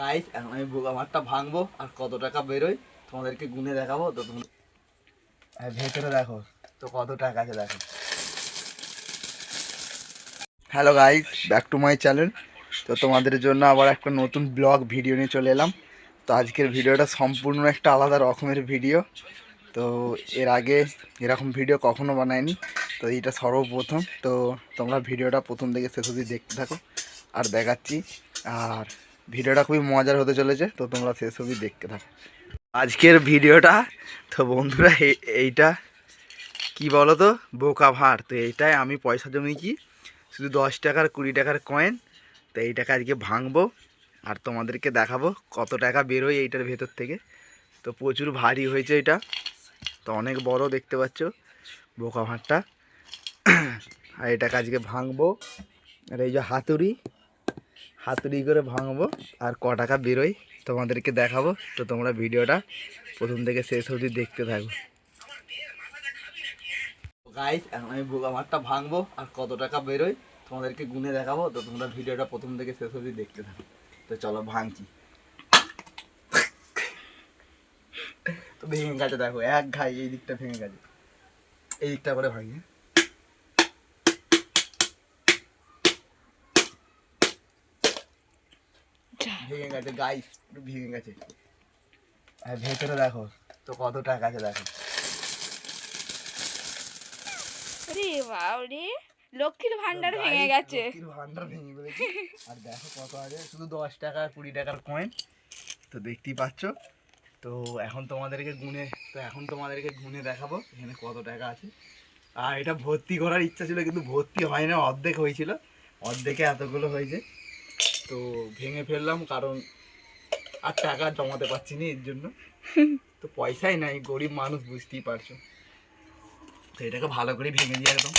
Guys এখন আমি মাঠটা ভাঙবো আর কত টাকা বেরোয় তোমাদেরকে গুনে দেখাবো। তো তুমি ভেতরে দেখো, তো কত টাকা আছে দেখো। Hello guys back to my channel তো তোমাদের জন্য আবার একটা নতুন ব্লগ ভিডিও নিয়ে চলে এলাম। তো আজকের ভিডিওটা সম্পূর্ণ একটা আলাদা রকমের ভিডিও তো এর আগে এরকম ভিডিও কখনো বানাইনি। তো এইটা সর্বপ্রথম। তো তোমরা ভিডিওটা প্রথম থেকে শেষ অবধি দেখতে থাকো। আর দেখাচ্ছি। আর ভিডিওটা খুবই মজার হতে চলেছে, তো তোমরা শেষ অবধি দেখতে থাকো। আজকের ভিডিওটা, তো বন্ধুরা এই- এইটা, কি বলো তো বোকা ভাঁড়। তো এইটাই আমি পয়সা জমিয়েছি, শুধু দশ টাকার, কুড়ি টাকার কয়েন তো এইটাকে আজকে ভাঙবো আর তোমাদেরকে দেখাবো কত টাকা বেরোয় এইটার ভেতর থেকে। তো প্রচুর ভারী হয়েছে এটা। তো অনেক বড় দেখতে পাচ্ছ, বোকা ভাঁড়টা। আর এটাকে আজকে ভাঙবো। আর এই যে হাতুড়ি হাতুড়ি করে ভাঙবো আর ক টাকা বেরোয় তোমাদেরকে দেখাবো। তো তোমরা ভিডিওটা প্রথম থেকে শেষ অবধি দেখতে থাকো। গাইস এখন আমি বোকা মাঠটা ভাঙবো আর কত টাকা বেরোয় তোমাদেরকে গুনে দেখাবো। তো তোমরা ভিডিওটা প্রথম থেকে শেষ অবধি দেখতে থাকো। তো চলো ভাঙছি। তো ভেঙে গেছে, দেখো, এক ঘাই এই দিকটা ভেঙে গেছে। এই দিকটা করে ভাঙি ভেঙে গেছে গাইস পুরো ভেঙে গেছে। আর ভেতরে দেখো তো কত টাকা আছে দেখো। রে বাবরে লক্ষ্মীর ভান্ডার ভেঙে গেছে। লক্ষ্মীর ভান্ডার ভেঙে ফেলেছি। আর দেখো কত আছে শুধু দশ টাকা কুড়ি টাকার কয়েন তো দেখতেই পাচ্ছ। তো এখন তোমাদেরকে গুনে তো এখন তোমাদেরকে গুনে দেখাবো এখানে কত টাকা আছে। আর এটা ভর্তি করার ইচ্ছা ছিল কিন্তু ভর্তি হয় না অর্ধেক হয়েছিল। অর্ধেকে এতগুলো হয়েছে। তো ভেঙে ফেললাম কারণ আর টাকা জমাতে পারছি না এর জন্য। তো পয়সাই নাই গরিব মানুষ বুঝতেই পারছ। তো এটাকে ভালো করে ভেঙে দিয়ে একদম।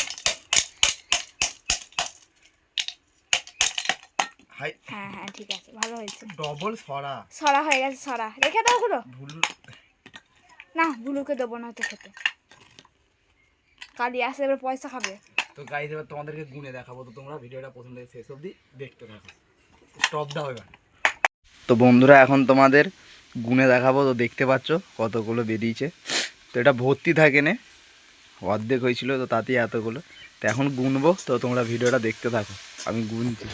হাই। হ্যাঁ হ্যাঁ ঠিক আছে ভালো হয়েছে। ডবল সরা। সরা হয়ে গেছে সরা। রেখে দাও গুলো ভুল। না গুলোকে দেবো না তো খেতে কালি আসলে এবার পয়সা খাবে। তো গাইজ এবার তোমাদেরকে গুনে দেখাবো। তো তোমরা ভিডিওটা প্রথম থেকে শেষ অবধি দেখতে থাকো। দাও এবার তো বন্ধুরা, এখন তোমাদের গুনে দেখাবো, তো দেখতে পাচ্ছ কতগুলো বেরিয়েছে। তো এটা ভর্তি থাকে না। অর্ধেক হয়েছিল, তো তাতেই এতগুলো। তো এখন গুনবো, তো তোমরা ভিডিওটা দেখতে থাকো। আমি গুনছি।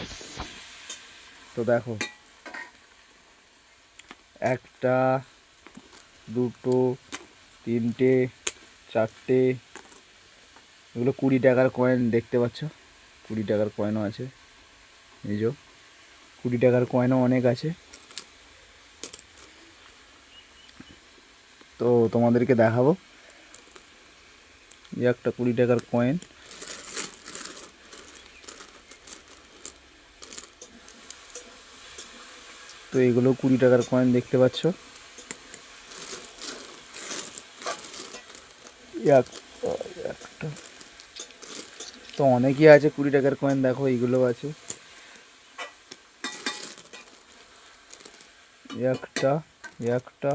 তো দেখো, একটা, দুটো, তিনটে, চারটে, এগুলো কুড়ি টাকার কয়েন দেখতে পাচ্ছ। কুড়ি টাকার কয়েনও আছে। এই যে। কুড়ি টাকার কয়েনও অনেক আছে। তো তোমাদেরকে দেখাবো। এই একটা কুড়ি টাকার কয়েন তো এগুলো কুড়ি টাকার কয়েন দেখতে পাচ্ছ। এক- একটা। তো অনেকই আছে কুড়ি টাকার কয়েন দেখো এইগুলো আছে। একটা একটা।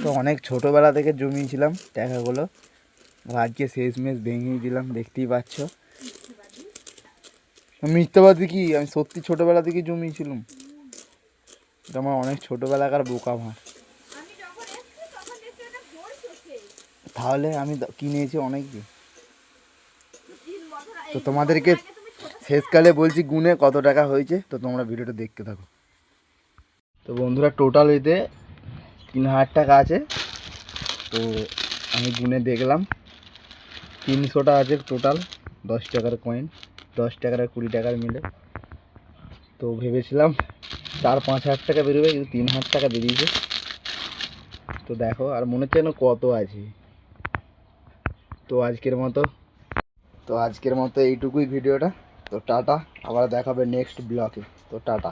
তো অনেক ছোটোবেলা থেকে জমিয়েছিলাম টাকাগুলো আজকে শেষমেশ ভেঙেই দিলাম, দেখতেই পাচ্ছ। মিথ্যাবাদী কি? আমি সত্যি ছোটোবেলা থেকে জমিয়েছিলাম? এটা আমার অনেক ছোটোবেলাকার বোকা ভাঁড় তাহলে আমি কিনেছি অনেক দিন তো তোমাদেরকে শেষকালে বলছি গুনে কত টাকা হয়েছে, তো তোমরা ভিডিওটা দেখতে থাকো। তো বন্ধুরা টোটাল এতে তিন হাজার টাকা আছে, তো আমি গুনে দেখলাম। তিনশোটা আছে টোটাল দশ টাকার কয়েন দশ টাকার আর কুড়ি টাকার মিলে। তো ভেবেছিলাম চার পাঁচ হাজার টাকা বেরোবে, কিন্তু তিন হাজার টাকা বেরিয়েছে। তো দেখো, আর মনে হচ্ছে কত আছে। তো আজকের মতো, তো আজকের মতো এইটুকুই ভিডিওটা। তো টাটা আবার দেখাবে নেক্সট ব্লকে তো টাটা।